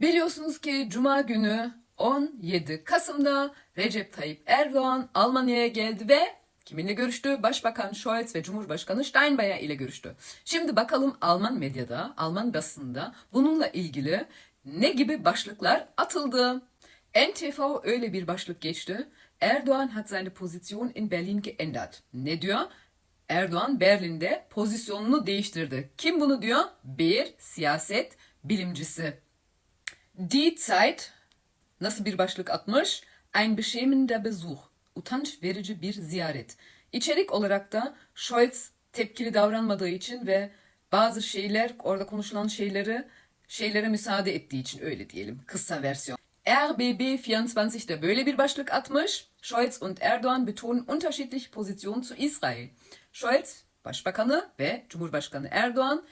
Biliyorsunuz ki Cuma günü 17 Kasım'da Recep Tayyip Erdoğan Almanya'ya geldi ve kiminle görüştü? Başbakan Scholz ve Cumhurbaşkanı Steinmeier ile görüştü. Şimdi bakalım Alman medyada, Alman basında bununla ilgili ne gibi başlıklar atıldı? NTV öyle bir başlık geçti. Erdoğan hat seine Position in Berlin geändert. Ne diyor? Erdoğan Berlin'de pozisyonunu değiştirdi. Kim bunu diyor? Bir siyaset bilimcisi. Die Zeit nasıl bir başlık atmış? Ein beschämender Besuch. Utanç verici bir ziyaret. İçerik olarak da Scholz tepkili davranmadığı için ve bazı şeyler orada konuşulan şeyleri şeylere müsaade ettiği için öyle diyelim kısa versiyon. RBB 24'de böyle bir başlık atmış. Scholz und Erdoğan betonen unterschiedliche Positionen zu Israel. Scholz, Başbakanı ve Cumhurbaşkanı Erdoğan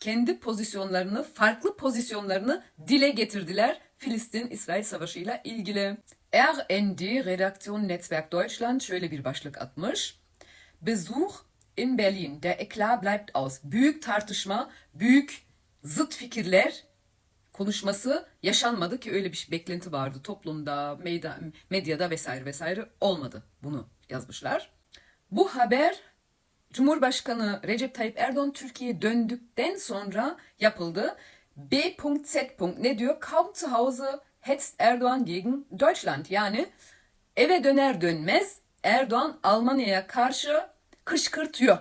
kendi pozisyonlarını, farklı pozisyonlarını dile getirdiler Filistin-İsrail savaşıyla ilgili. RND Redaktion Netzwerk Deutschland şöyle bir başlık atmış. Besuch in Berlin. Der Eklat bleibt aus. Büyük tartışma, büyük zıt fikirler konuşması yaşanmadı ki öyle bir beklenti vardı toplumda, meyda, medyada vesaire vesaire olmadı. Bunu yazmışlar. Bu haber Cumhurbaşkanı Recep Tayyip Erdoğan Türkiye'ye döndükten sonra yapıldı. B.Z. ne diyor? Kaum zu Hause hetzt Erdoğan gegen Deutschland. Yani eve döner dönmez Erdoğan Almanya'ya karşı kışkırtıyor.